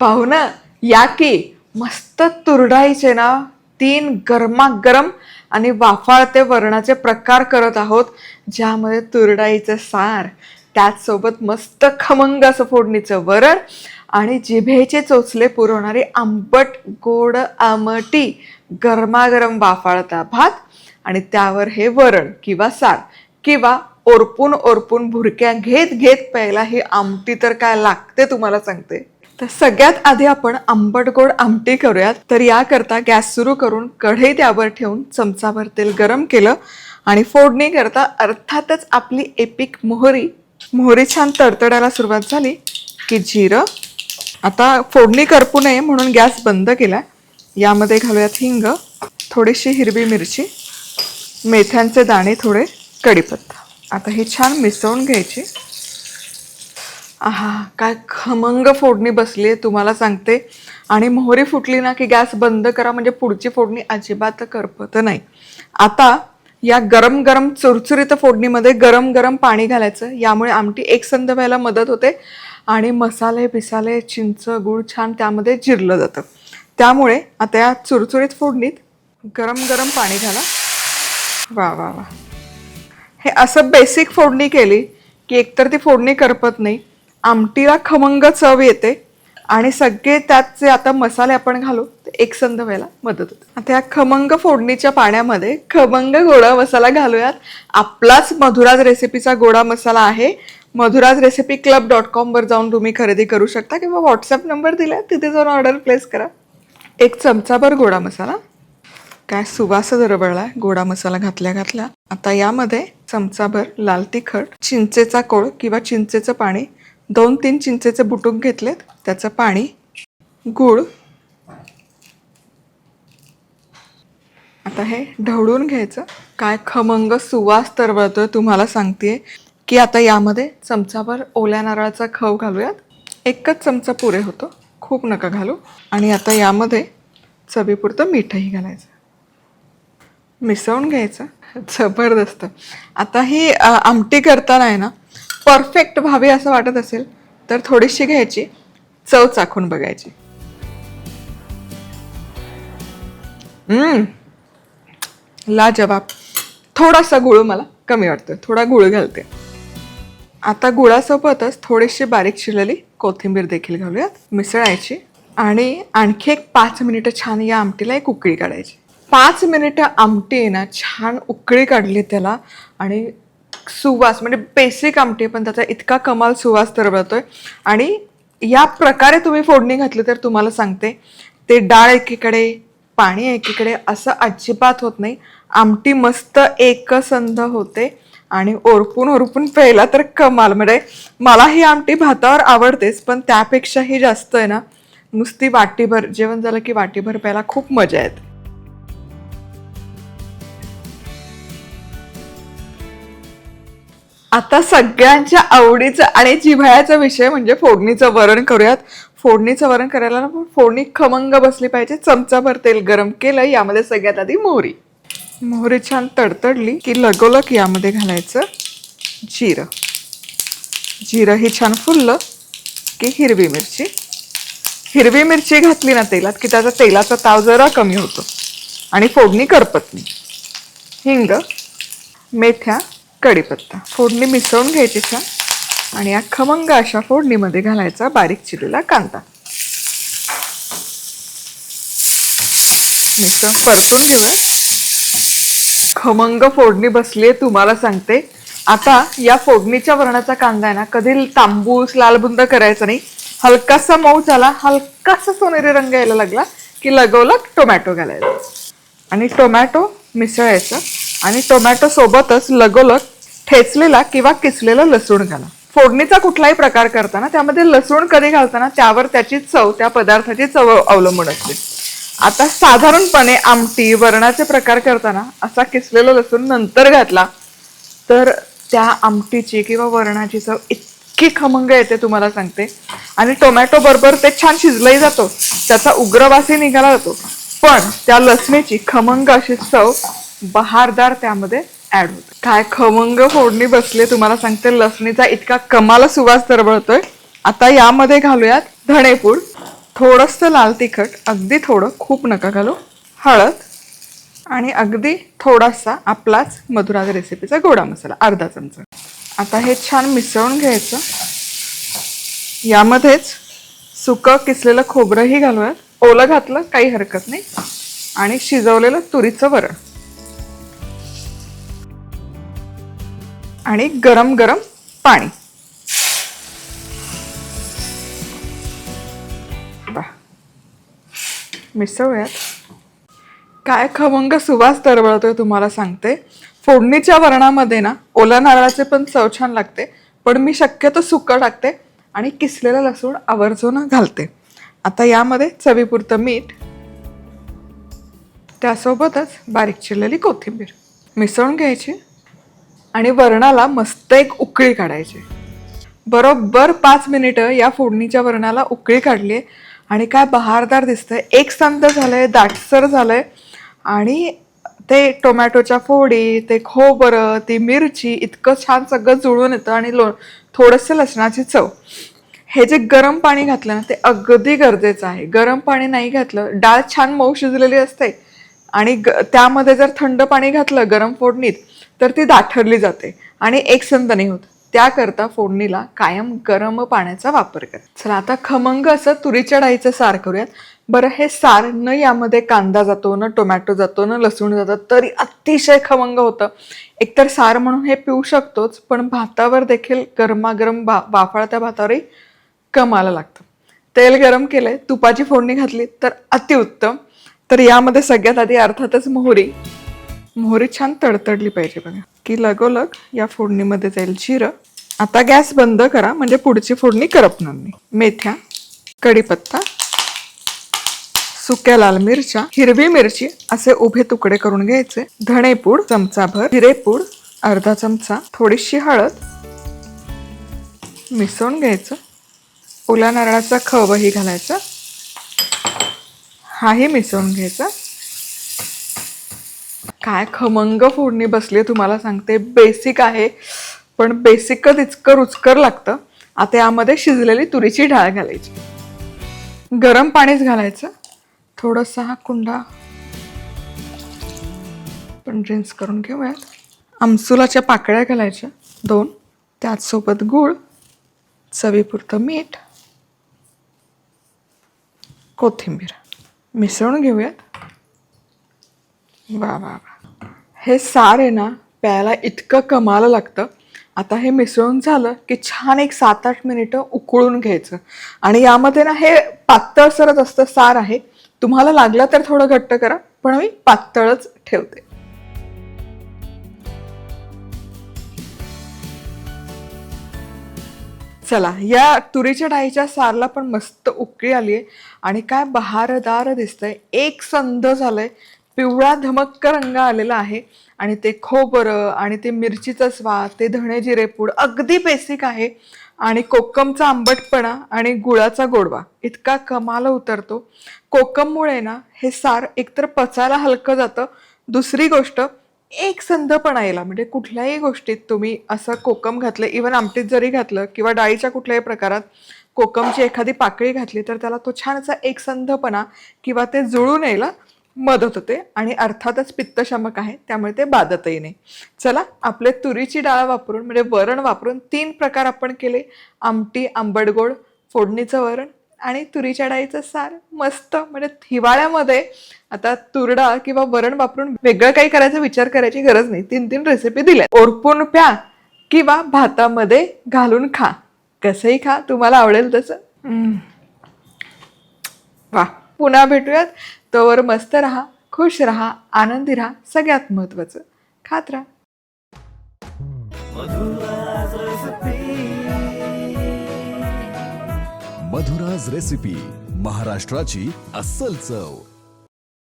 पाहुणं या की मस्त तुरडाईचे ना तीन गरमागरम आणि वाफाळते वरणाचे प्रकार करत आहोत ज्यामध्ये तुरडाईचं सार त्याचसोबत मस्त खमंग असं फोडणीचं वरण आणि जिभेचे चोचले पुरवणारी आंबट गोड आमटी गरमागरम वाफाळता भात आणि त्यावर हे वरण किंवा सार किंवा ओरपून ओरपून भुरक्या घेत घेत प्यायला ही आमटी तर काय लागते तुम्हाला सांगते. तर सगळ्यात आधी आपण आंबट गोड आमटी करूयात. तर याकरता गॅस सुरू करून कढई त्यावर ठेवून चमचाभर तेल गरम केलं आणि फोडणी करता अर्थातच आपली एपिक मोहरी मोहरी छान तडतडायला सुरुवात झाली की जिरं. आता फोडणी करपू नये म्हणून गॅस बंद केला यामध्ये घालूयात हिंग थोडीशी हिरवी मिरची मेथ्यांचे दाणे थोडे कडीपत्ता आता हे छान मिसळून घ्यायची. आहा काय खमंग फोडणी बसली आहे तुम्हाला सांगते. आणि मोहरी फुटली ना की गॅस बंद करा म्हणजे पुढची फोडणी अजिबात करपत नाही. आता या गरम गरम चुरचुरीत फोडणीमध्ये गरम गरम पाणी घालायचं यामुळे आमटी एकसंध व्हायला मदत होते. आणि मसाले बिसाले चिंच गूळ छान त्यामध्ये जिरलं जातं. त्यामुळे आता या चुरचुरीत फोडणीत गरम गरम पाणी घाला. वा वा वा. हे असं बेसिक फोडणी केली की एकतर ती फोडणी करपत नाही आमटीला खमंग चव येते आणि सगळे त्यात जे आता मसाले आपण घालू ते एकसंध व्हायला मदत होते. आता या खमंग फोडणीच्या पाण्यामध्ये खमंग गोडा मसाला घालूयात. आपलाच मधुराज रेसिपीचा गोडा मसाला आहे. मधुराज रेसिपी क्लब डॉट कॉमवर जाऊन तुम्ही खरेदी करू शकता किंवा व्हॉट्सअप नंबर दिला तिथे जाऊन ऑर्डर प्लेस करा. एक चमचाभर गोडा मसाला. काय सुवास दरबळलाय गोडा मसाला घातल्या घातल्या. आता यामध्ये चमचाभर लाल तिखट चिंचेचा कोळ किंवा चिंचेचं पाणी दोन तीन चिंचेचे बुटूक घेतलेत. त्याचं पाणी गूळ. आता हे ढवळून घ्यायचं. काय खमंग सुवास तरवळतोय तुम्हाला सांगते की आता यामध्ये चमचाभर ओल्या नारळाचा खव घालूयात. एकच चमचा पुरे होतो. खूप नका घालू. आणि आता यामध्ये चवीपुरतं मीठही घालायचं. मिसळून घ्यायचं. जबरदस्त. आता ही आमटी करताना आहे ना परफेक्ट व्हावी असं वाटत असेल तर थोडीशी घ्यायची. चव चाखून बघायची. हम्म. लाजवाब. थोडासा गुळ मला कमी वाटतो थोडा गुळ घालते. आता गुळासोबतच थोडीशी बारीक चिरलेली कोथिंबीर देखील घालूयात. मिसळायची. आणि आणखी एक पाच मिनिटं छान या आमटीला एक उकळी काढायची. पाच मिनिटं आमटी आहे ना छान उकळी काढली त्याला. आणि सुवास म्हणजे बेसिक आमटी आहे, पण त्याचा इतका कमाल सुवास तर तरबळतोय आणि या प्रकारे तुम्ही फोडणी घातली तर तुम्हाला सांगते ते डाळ एकीकडे पाणी एकीकडे असं अजिबात होत नाही. आमटी मस्त एकसंध होते आणि ओरपून ओरपून प्यायला तर कमाल. म्हणजे मला ही आमटी भातावर आवडतेच पण त्यापेक्षाही जास्त आहे ना. नुसती वाटीभर जेवण झालं की वाटीभर प्यायला खूप मजा येते. आता सगळ्यांच्या आवडीचं आणि जिव्हाळ्याचा विषय म्हणजे फोडणीचं वरण करूयात. फोडणीचं वरण करायला ना फोडणी खमंग बसली पाहिजे चमचाभर तेल गरम केलं यामध्ये सगळ्यात आधी मोहरी. मोहरी छान तडतडली की लगोलग यामध्ये घालायचं जिरं. जिरं ही छान फुललं की हिरवी मिरची. हिरवी मिरची घातली ना तेलात की त्याचा तेलाचा ताव जरा कमी होतो. आणि फोडणी करपत नाही. हिंग मेथ्या कढीपत्ता. फोडणी मिसळून घ्यायची छान. आणि या खमंग अशा फोडणीमध्ये घालायचा बारीक चिरलेला कांदा. मिसळ परतून घेऊया. खमंग फोडणी बसली आहे तुम्हाला सांगते. आता या फोडणीच्या वर्णाचा कांदा आहे ना कधी तांबूस लालबुंद करायचा नाही. हलकासा मऊ झाला हलकासा सोनेरी रंग यायला लागला की लगवलग टोमॅटो घालायचा. आणि टोमॅटो मिसळायचं. आणि टोमॅटो सोबतच लगोलग ठेचलेला किंवा किसलेला लसूण घाला. फोडणीचा कुठलाही प्रकार करताना त्यामध्ये लसूण कधी घालताना त्यावर त्याची चव त्या पदार्थाची चव अवलंबून असते. आता साधारणपणे आमटी वरणाचे प्रकार करताना असा किसलेला लसूण नंतर घातला तर त्या आमटीची किंवा वरणाची चव इतकी खमंग येते तुम्हाला सांगते. आणि टोमॅटो बरोबर ते छान शिजलंही जातो त्याचा उग्रवासही निघाला जातो. पण त्या लसणीची खमंग अशी चव बहारदार त्यामध्ये ऍड होते काय खमंग फोडणी बसले तुम्हाला सांगते लसणीचा इतका कमाल सुवास तरबळतोय आता यामध्ये घालूयात धणेपूड थोडंसं लाल तिखट अगदी थोडं खूप नका घालू. हळद आणि अगदी थोडासा आपलाच मधुराज रेसिपीचा गोडा मसाला अर्धा चमचा. आता हे छान मिसळून घ्यायचं. यामध्येच सुकं किसलेलं खोबरंही घालूयात. ओलं घातलं काही हरकत नाही. आणि शिजवलेलं तुरीचं वरण. आणि गरम गरम पाणी. मिसळूयात. काय खमंग सुवास दरवळतोय तुम्हाला सांगते. फोडणीच्या वरणामध्ये ना ओल्या नारळाचे पण चव छान लागते पण मी शक्यतो सुकं टाकते आणि किसलेलं लसूण आवर्जून घालते. आता यामध्ये चवीपुरतं मीठ त्यासोबतच बारीक चिरलेली कोथिंबीर. मिसळून घ्यायची. आणि वरणाला मस्त एक उकळी काढायची. बरोबर पाच मिनिटं या फोडणीच्या वरणाला उकळी काढली आणि काय बहारदार दिसतंय. एक संत झालंय दाटसर झालंय. आणि ते टोमॅटोच्या फोडी ते खोबरं ती मिरची इतकं छान सगळं जुळून येतं आणि लो थोडंसं लसणाची चव. हे जे गरम पाणी घातलं ना ते अगदी गरजेचं आहे. गरम पाणी नाही घातलं डाळ छान मऊ शिजलेली असते. आणि ग त्यामध्ये जर थंड पाणी घातलं गरम फोडणीत तर ती दाठरली जाते आणि एकसंध नाही होत. त्याकरता फोडणीला कायम गरम पाण्याचा वापर करा चला आता खमंग असं तुरीच्या डाळीचं सार करूयात. बरं हे सार न यामध्ये कांदा जातो न टोमॅटो जातो न लसूण जातं तरी अतिशय खमंग होतं. एकतर सार म्हणून हे पिऊ शकतोच पण भातावर देखील गरमागरम बा वाफाळत्या भातावरही कमाला लागतं. तेल गरम केलंय तुपाची फोडणी घातली तर अतिउत्तम. तर यामध्ये सगळ्यात आधी अर्थातच मोहरी. मोहरी छान तडतडली पाहिजे बघा. की लगोलग या फोडणीमध्ये जाईल जिरं. आता गॅस बंद करा म्हणजे पुढची फोडणी करपणार नाही. मेथ्या कढीपत्ता सुक्या लाल मिरच्या हिरवी मिरची असे उभे तुकडे करून घ्यायचे. धणेपूड चमचाभर जिरेपूड अर्धा चमचा थोडीशी हळद मिसळून घ्यायचं. ओला नारळाचा खवही घालायचा. हाही मिसळून घ्यायचा. काय खमंग फोडणी बसली तुम्हाला सांगते. बेसिक आहे. पण बेसिकच इतकं रुचकर लागतं. आता यामध्ये शिजलेली तुरीची डाळ घालायची. गरम पाणीच घालायचं. थोडंसं हा कुंडा पण ड्रिंक्स करून घेऊयात. आमसुलाच्या पाकळ्या घालायच्या. दोन. त्याचसोबत गूळ चवीपुरतं मीठ कोथिंबीर. मिसळून घेऊयात. वा वा वा. हे सार आहे ना प्यायला इतकं कमाला लागतं. आता हे मिसळून झालं की छान एक सात आठ मिनिटं उकळून घ्यायचं. आणि यामध्ये ना हे पातळ सरच असतं सार आहे. तुम्हाला लागलं तर थोडं घट्ट करा पण मी पातळच ठेवते. चला या तुरीच्या डाळीच्या सारला पण मस्त उकळी आली आहे आणि काय बहारदार दिसतंय. एक संध झालंय. पिवळा धमक्क रंग आलेला आहे. आणि ते खोबरं आणि ते मिरचीचा स्वाद ते धणे जिरेपूड अगदी बेसिक आहे. आणि कोकमचा आंबटपणा आणि गुळाचा गोडवा इतका कमाल उतरतो. कोकममुळे ना हे सार एकतर पचायला हलकं जातं. दुसरी गोष्ट एक संधपणा यायला म्हणजे कुठल्याही गोष्टीत तुम्ही असं कोकम घातलं इवन आमटीत जरी घातलं किंवा डाळीच्या कुठल्याही प्रकारात कोकमची एखादी पाकळी घातली तर त्याला तो छान असा एकसंधपणा किंवा ते जुळून यायला मदत होते आणि अर्थातच पित्तशमक आहे त्यामुळे ते बाधतही नाही. चला आपले तुरीची डाळ वापरून म्हणजे वरण वापरून तीन प्रकार आपण केले. आमटी आंबटगोड फोडणीचं वरण आणि तुरीच्या डाळीचं सार. मस्त म्हणजे हिवाळ्यामध्ये आता तुरडा किंवा वरण वापरून वेगळं काही करायचा विचार करायची गरज नाही. तीन तीन रेसिपी दिल्या. ओरपून प्या किंवा भातामध्ये घालून खा. कसंही खा तुम्हाला आवडेल तसं. वा. पुन्हा भेटूयात. तोवर मस्त राहा खुश राहा आनंदी राहा सगळ्यात महत्वाचं खात राहा. मधुराज रेसिपी महाराष्ट्राची अस्सल चव.